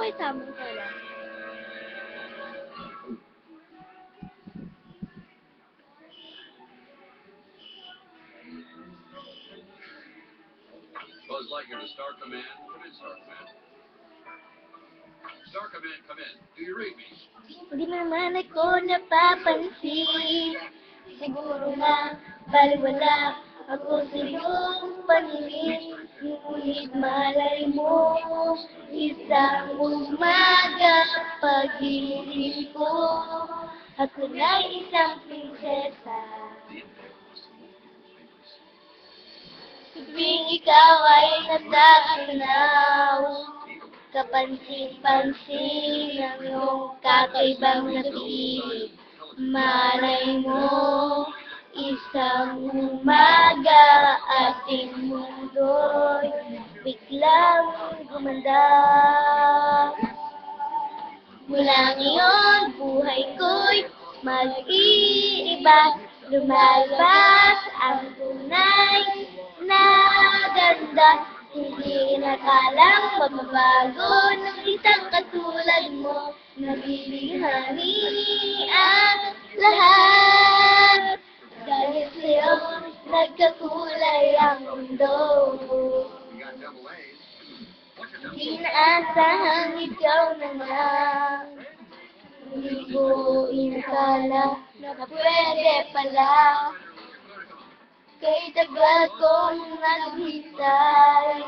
kasama ko lang. Buzz Lightyear to Star Command. Come in, Star Command. Star Command, come in. Do you read me? Hindi naman ako napapansin. Siguro na baliwala ako sa iyong paningin. Ngunit malay mo, isang umaga pag-ibig ko. Ako na isang prinsesa. Tuwing ikaw ay natanaw, kapansin-pansin ang iyong kakaibang napili. Malay mo, isang umaga ating mundo'y biglang gumanda. Mula ngayon, buhay ko'y mag-iiba. Lumalabas ang tunay na ganda. Hindi nakalang mababago ng isang katulad mo. Nabibighani ang lahat. Dahil sa'yo, nagkakulay ang mundo. Inaasahang ikaw na nga. Hindi ko inakala na pwede pala. Kay tagal kong naghintay.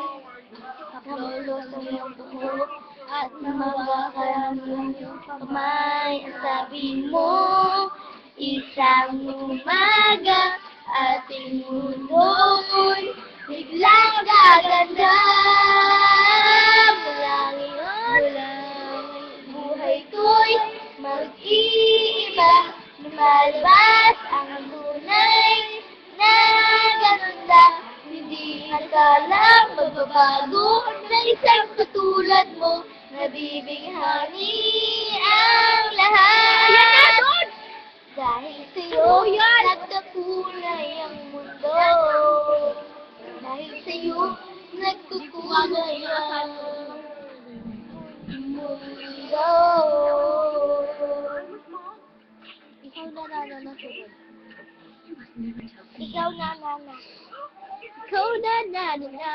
Namulo sa iyong buhok At nahawakan ng iyong kamay sabi mo Isang umaga Ating mundo'y Biglang gaganda Mula ngayon Buhay ko'y mag-iiba. Lumalabas ang tunay na ganda Hindi nakalang magbabago Na isang katulad mo. Nabibighani ang lahat Yan na doon! Dahil sa'yo, nagkakulay ang mundo Dahil sa'yo, nagkukulay ang mundo Ikaw na nana na sunod. Ikaw na nana. Ikaw na nana na.